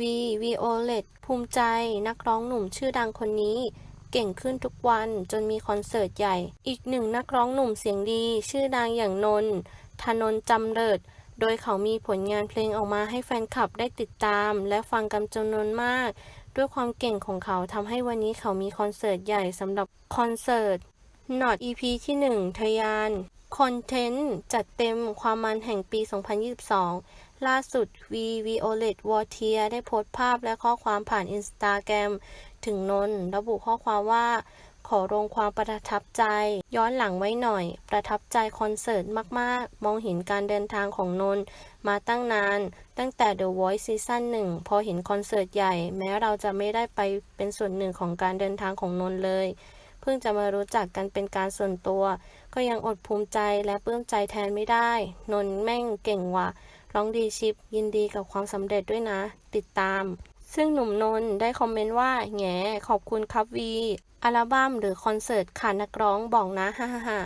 วีวีโอเลตภูมิใจ นักร้องหนุ่มชื่อดังคนนี้ เก่งขึ้นทุกวันจนมีคอนเสิร์ตใหญ่ อีกหนึ่งนักร้องหนุ่มเสียงดีชื่อดังอย่างนนทนนจำเริด โดยเขามีผลงานเพลงออกมาให้แฟนคลับได้ติดตาม และฟังกันจำนวนมาก ด้วยความเก่งของเขาทำให้วันนี้เขามีคอนเสิร์ตใหญ่สำหรับคอนเสิร์ต Not EP ที่ 1 ทยาน คอนเทนต์จัดเต็มความมันแห่งปี 2022 ล่าสุด V Violet w a r t i e r ได้โพสต์ภาพและข้อความผ่านอินสตาแกรมถึงนนท์ระบุข้อความว่า ขอลงความประทับใจ ย้อนหลังไว้หน่อย ประทับใจคอนเสิร์ตมาก ๆ มองเห็นการเดินทางของนนท์มาตั้งนาน ตั้งแต่ The Voice ซีซั่นหนึ่งพอเห็นคอนเสิร์ตใหญ่ แม้เราจะไม่ได้ไปเป็นส่วนหนึ่งของการเดินทางของนนท์เลย เพิ่งจะมารู้จักกันเป็นการส่วนตัว ก็ยังอดภูมิใจและปลื้มใจแทนไม่ได้ นนท์แม่งเก่งว่ะร้องดีชิป ยินดีกับความสำเร็จด้วยนะ ติดตาม ซึ่งหนุ่มนนท์ได้คอมเมนต์ว่าแหงขอบคุณครับวี อัลบั้มหรือคอนเสิร์ตขาดนักร้องบอกนะฮ่าฮ่า